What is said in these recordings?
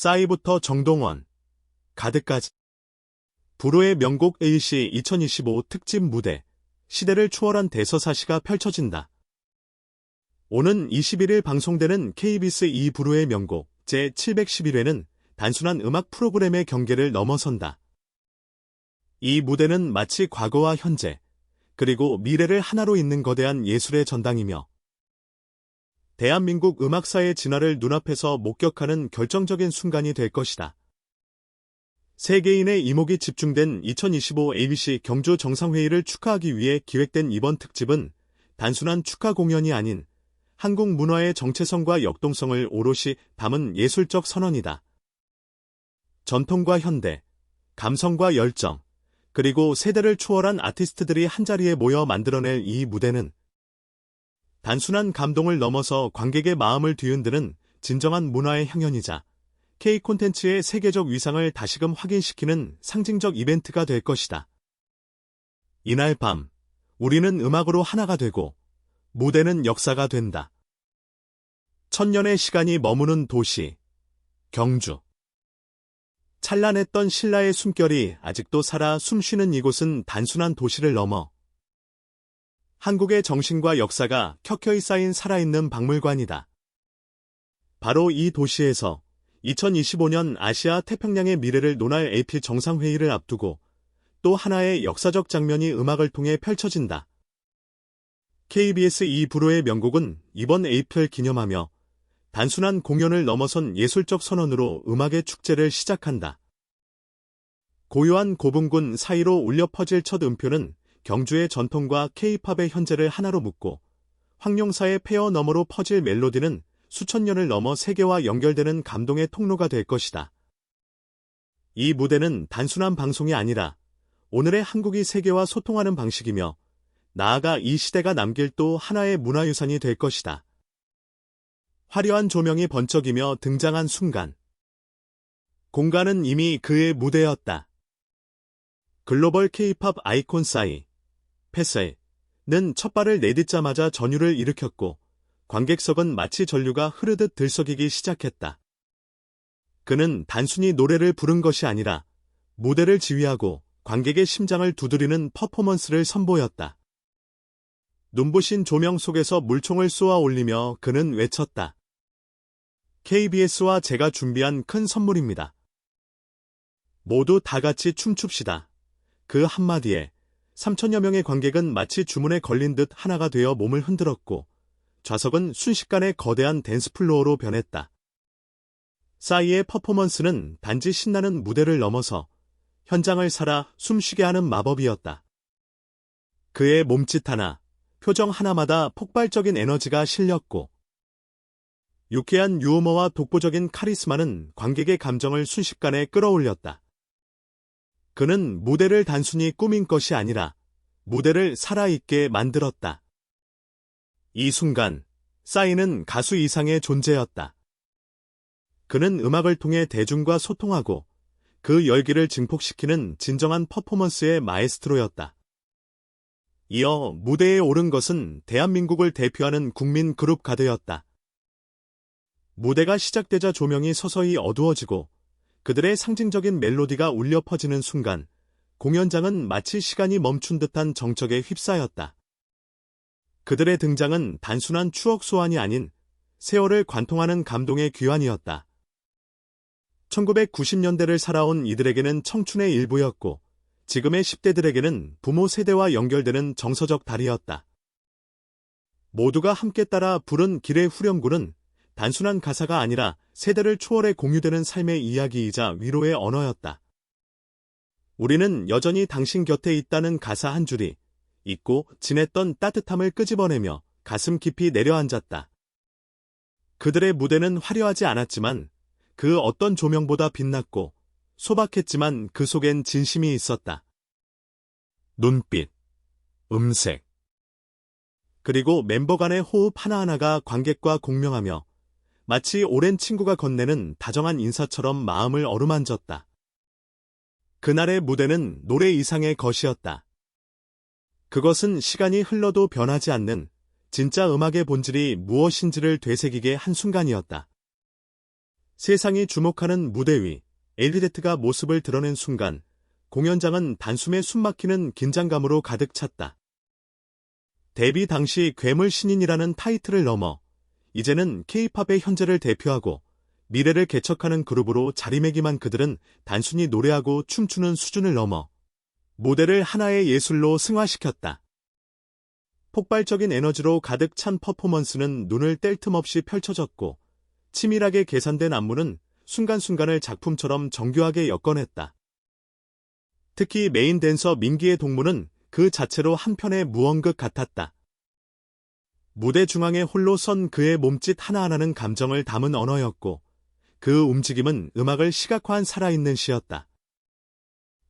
싸이부터 정동원, 가드까지. 불후의 명곡 A씨 2025 특집 무대, 시대를 추월한 대서사시가 펼쳐진다. 오는 21일 방송되는 KBS 2 불후의 명곡 제711회는 단순한 음악 프로그램의 경계를 넘어선다. 이 무대는 마치 과거와 현재, 그리고 미래를 하나로 잇는 거대한 예술의 전당이며 대한민국 음악사의 진화를 눈앞에서 목격하는 결정적인 순간이 될 것이다. 세계인의 이목이 집중된 2025 ABC 경주 정상회의를 축하하기 위해 기획된 이번 특집은 단순한 축하 공연이 아닌 한국 문화의 정체성과 역동성을 오롯이 담은 예술적 선언이다. 전통과 현대, 감성과 열정, 그리고 세대를 초월한 아티스트들이 한자리에 모여 만들어낼 이 무대는 단순한 감동을 넘어서 관객의 마음을 뒤흔드는 진정한 문화의 향연이자 K 콘텐츠의 세계적 위상을 다시금 확인시키는 상징적 이벤트가 될 것이다. 이날 밤, 우리는 음악으로 하나가 되고 무대는 역사가 된다. 천년의 시간이 머무는 도시, 경주. 찬란했던 신라의 숨결이 아직도 살아 숨쉬는 이곳은 단순한 도시를 넘어 한국의 정신과 역사가 켜켜이 쌓인 살아있는 박물관이다. 바로 이 도시에서 2025년 아시아 태평양의 미래를 논할 AP 정상회의를 앞두고 또 하나의 역사적 장면이 음악을 통해 펼쳐진다. KBS 2 부로의 명곡은 이번 AP를 기념하며 단순한 공연을 넘어선 예술적 선언으로 음악의 축제를 시작한다. 고요한 고분군 사이로 울려 퍼질 첫 음표는 경주의 전통과 케이팝의 현재를 하나로 묶고 황룡사의 폐허 너머로 퍼질 멜로디는 수천 년을 넘어 세계와 연결되는 감동의 통로가 될 것이다. 이 무대는 단순한 방송이 아니라 오늘의 한국이 세계와 소통하는 방식이며 나아가 이 시대가 남길 또 하나의 문화유산이 될 것이다. 화려한 조명이 번쩍이며 등장한 순간 공간은 이미 그의 무대였다. 글로벌 케이팝 아이콘 사이 패스는 첫 발을 내딛자마자 전율을 일으켰고 관객석은 마치 전류가 흐르듯 들썩이기 시작했다. 그는 단순히 노래를 부른 것이 아니라 무대를 지휘하고 관객의 심장을 두드리는 퍼포먼스를 선보였다. 눈부신 조명 속에서 물총을 쏘아 올리며 그는 외쳤다. KBS와 제가 준비한 큰 선물입니다. 모두 다 같이 춤춥시다. 그 한마디에 3천여 명의 관객은 마치 주문에 걸린 듯 하나가 되어 몸을 흔들었고 좌석은 순식간에 거대한 댄스 플로어로 변했다. 싸이의 퍼포먼스는 단지 신나는 무대를 넘어서 현장을 살아 숨쉬게 하는 마법이었다. 그의 몸짓 하나, 표정 하나마다 폭발적인 에너지가 실렸고 유쾌한 유머와 독보적인 카리스마는 관객의 감정을 순식간에 끌어올렸다. 그는 무대를 단순히 꾸민 것이 아니라 무대를 살아있게 만들었다. 이 순간, 싸이는 가수 이상의 존재였다. 그는 음악을 통해 대중과 소통하고 그 열기를 증폭시키는 진정한 퍼포먼스의 마에스트로였다. 이어 무대에 오른 것은 대한민국을 대표하는 국민 그룹 가드였다. 무대가 시작되자 조명이 서서히 어두워지고 그들의 상징적인 멜로디가 울려 퍼지는 순간 공연장은 마치 시간이 멈춘 듯한 정적에 휩싸였다. 그들의 등장은 단순한 추억 소환이 아닌 세월을 관통하는 감동의 귀환이었다. 1990년대를 살아온 이들에게는 청춘의 일부였고 지금의 10대들에게는 부모 세대와 연결되는 정서적 달이었다. 모두가 함께 따라 부른 길의 후렴구는 단순한 가사가 아니라 세대를 초월해 공유되는 삶의 이야기이자 위로의 언어였다. 우리는 여전히 당신 곁에 있다는 가사 한 줄이 잊고 지냈던 따뜻함을 끄집어내며 가슴 깊이 내려앉았다. 그들의 무대는 화려하지 않았지만 그 어떤 조명보다 빛났고 소박했지만 그 속엔 진심이 있었다. 눈빛, 음색, 그리고 멤버 간의 호흡 하나하나가 관객과 공명하며 마치 오랜 친구가 건네는 다정한 인사처럼 마음을 어루만졌다. 그날의 무대는 노래 이상의 것이었다. 그것은 시간이 흘러도 변하지 않는 진짜 음악의 본질이 무엇인지를 되새기게 한 순간이었다. 세상이 주목하는 무대 위 엘리데트가 모습을 드러낸 순간 공연장은 단숨에 숨막히는 긴장감으로 가득 찼다. 데뷔 당시 괴물 신인이라는 타이틀을 넘어 이제는 케이팝의 현재를 대표하고 미래를 개척하는 그룹으로 자리매김한 그들은 단순히 노래하고 춤추는 수준을 넘어 무대를 하나의 예술로 승화시켰다. 폭발적인 에너지로 가득 찬 퍼포먼스는 눈을 뗄 틈 없이 펼쳐졌고 치밀하게 계산된 안무는 순간순간을 작품처럼 정교하게 엮어냈다. 특히 메인 댄서 민기의 동무는 그 자체로 한편의 무언극 같았다. 무대 중앙에 홀로 선 그의 몸짓 하나하나는 감정을 담은 언어였고 그 움직임은 음악을 시각화한 살아있는 시였다.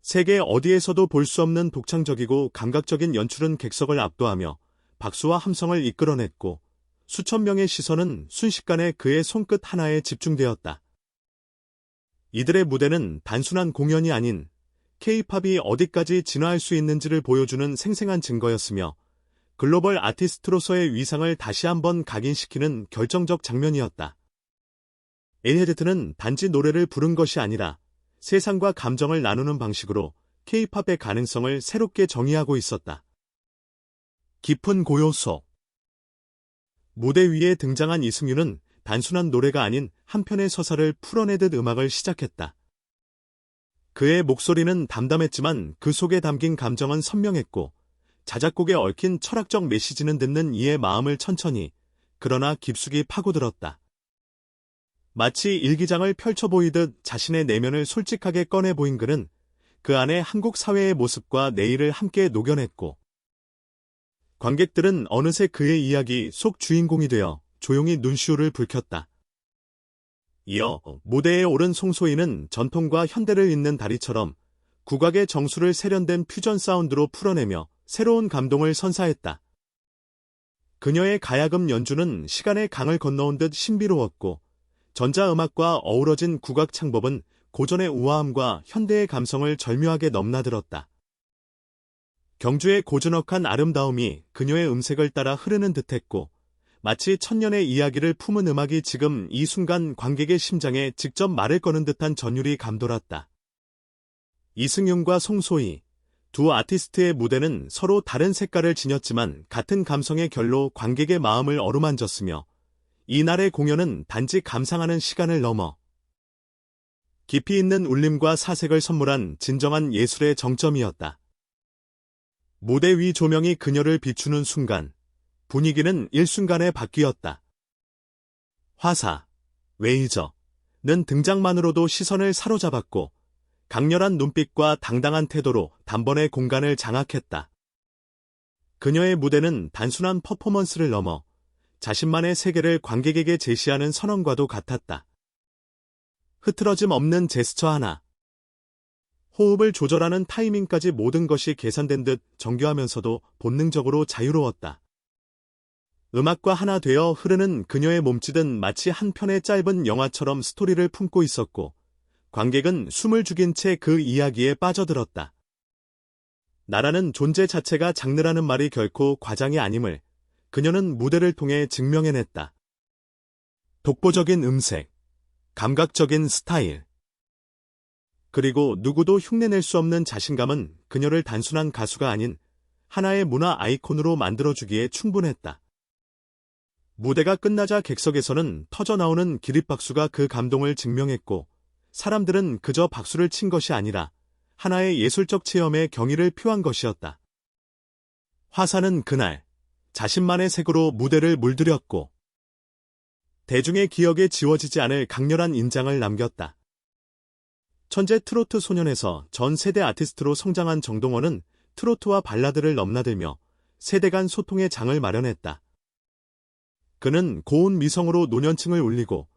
세계 어디에서도 볼 수 없는 독창적이고 감각적인 연출은 객석을 압도하며 박수와 함성을 이끌어냈고 수천 명의 시선은 순식간에 그의 손끝 하나에 집중되었다. 이들의 무대는 단순한 공연이 아닌 K-팝이 어디까지 진화할 수 있는지를 보여주는 생생한 증거였으며 글로벌 아티스트로서의 위상을 다시 한번 각인시키는 결정적 장면이었다. 엘헤드트는 단지 노래를 부른 것이 아니라 세상과 감정을 나누는 방식으로 K-팝의 가능성을 새롭게 정의하고 있었다. 깊은 고요소 무대 위에 등장한 이승윤은 단순한 노래가 아닌 한편의 서사를 풀어내듯 음악을 시작했다. 그의 목소리는 담담했지만 그 속에 담긴 감정은 선명했고 자작곡에 얽힌 철학적 메시지는 듣는 이의 마음을 천천히 그러나 깊숙이 파고들었다. 마치 일기장을 펼쳐 보이듯 자신의 내면을 솔직하게 꺼내 보인 그는 그 안에 한국 사회의 모습과 내일을 함께 녹여냈고 관객들은 어느새 그의 이야기 속 주인공이 되어 조용히 눈시울을 붉혔다. 이어 무대에 오른 송소희는 전통과 현대를 잇는 다리처럼 국악의 정수를 세련된 퓨전 사운드로 풀어내며 새로운 감동을 선사했다. 그녀의 가야금 연주는 시간의 강을 건너온 듯 신비로웠고 전자음악과 어우러진 국악 창법은 고전의 우아함과 현대의 감성을 절묘하게 넘나들었다. 경주의 고즈넉한 아름다움이 그녀의 음색을 따라 흐르는 듯했고 마치 천년의 이야기를 품은 음악이 지금 이 순간 관객의 심장에 직접 말을 거는 듯한 전율이 감돌았다. 이승윤과 송소희, 두 아티스트의 무대는 서로 다른 색깔을 지녔지만 같은 감성의 결로 관객의 마음을 어루만졌으며 이날의 공연은 단지 감상하는 시간을 넘어 깊이 있는 울림과 사색을 선물한 진정한 예술의 정점이었다. 무대 위 조명이 그녀를 비추는 순간 분위기는 일순간에 바뀌었다. 화사, 웨이저는 등장만으로도 시선을 사로잡았고 강렬한 눈빛과 당당한 태도로 단번에 공간을 장악했다. 그녀의 무대는 단순한 퍼포먼스를 넘어 자신만의 세계를 관객에게 제시하는 선언과도 같았다. 흐트러짐 없는 제스처 하나. 호흡을 조절하는 타이밍까지 모든 것이 계산된 듯 정교하면서도 본능적으로 자유로웠다. 음악과 하나 되어 흐르는 그녀의 몸짓은 마치 한 편의 짧은 영화처럼 스토리를 품고 있었고, 관객은 숨을 죽인 채 그 이야기에 빠져들었다. 나라는 존재 자체가 장르라는 말이 결코 과장이 아님을 그녀는 무대를 통해 증명해냈다. 독보적인 음색, 감각적인 스타일, 그리고 누구도 흉내낼 수 없는 자신감은 그녀를 단순한 가수가 아닌 하나의 문화 아이콘으로 만들어주기에 충분했다. 무대가 끝나자 객석에서는 터져나오는 기립박수가 그 감동을 증명했고 사람들은 그저 박수를 친 것이 아니라 하나의 예술적 체험의 경의를 표한 것이었다. 화사는 그날 자신만의 색으로 무대를 물들였고 대중의 기억에 지워지지 않을 강렬한 인장을 남겼다. 천재 트로트 소년에서 전 세대 아티스트로 성장한 정동원은 트로트와 발라드를 넘나들며 세대 간 소통의 장을 마련했다. 그는 고운 미성으로 노년층을 울리고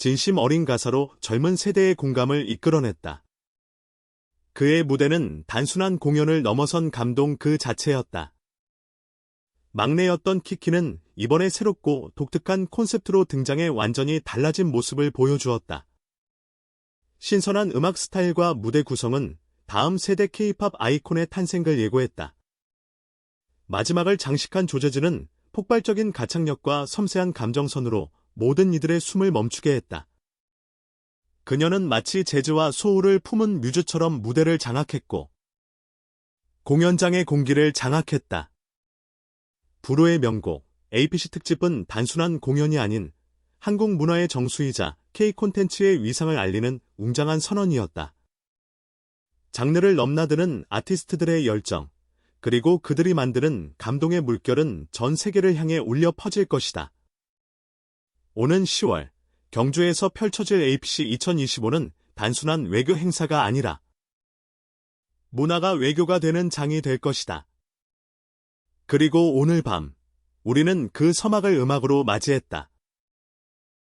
진심 어린 가사로 젊은 세대의 공감을 이끌어냈다. 그의 무대는 단순한 공연을 넘어선 감동 그 자체였다. 막내였던 키키는 이번에 새롭고 독특한 콘셉트로 등장해 완전히 달라진 모습을 보여주었다. 신선한 음악 스타일과 무대 구성은 다음 세대 K-팝 아이콘의 탄생을 예고했다. 마지막을 장식한 조재즈는 폭발적인 가창력과 섬세한 감정선으로 모든 이들의 숨을 멈추게 했다. 그녀는 마치 재즈와 소울을 품은 뮤즈처럼 무대를 장악했고, 공연장의 공기를 장악했다. 불후의 명곡, APC 특집은 단순한 공연이 아닌 한국 문화의 정수이자 K 콘텐츠의 위상을 알리는 웅장한 선언이었다. 장르를 넘나드는 아티스트들의 열정, 그리고 그들이 만드는 감동의 물결은 전 세계를 향해 울려 퍼질 것이다. 오는 10월, 경주에서 펼쳐질 APC 2025는 단순한 외교 행사가 아니라 문화가 외교가 되는 장이 될 것이다. 그리고 오늘 밤, 우리는 그 서막을 음악으로 맞이했다.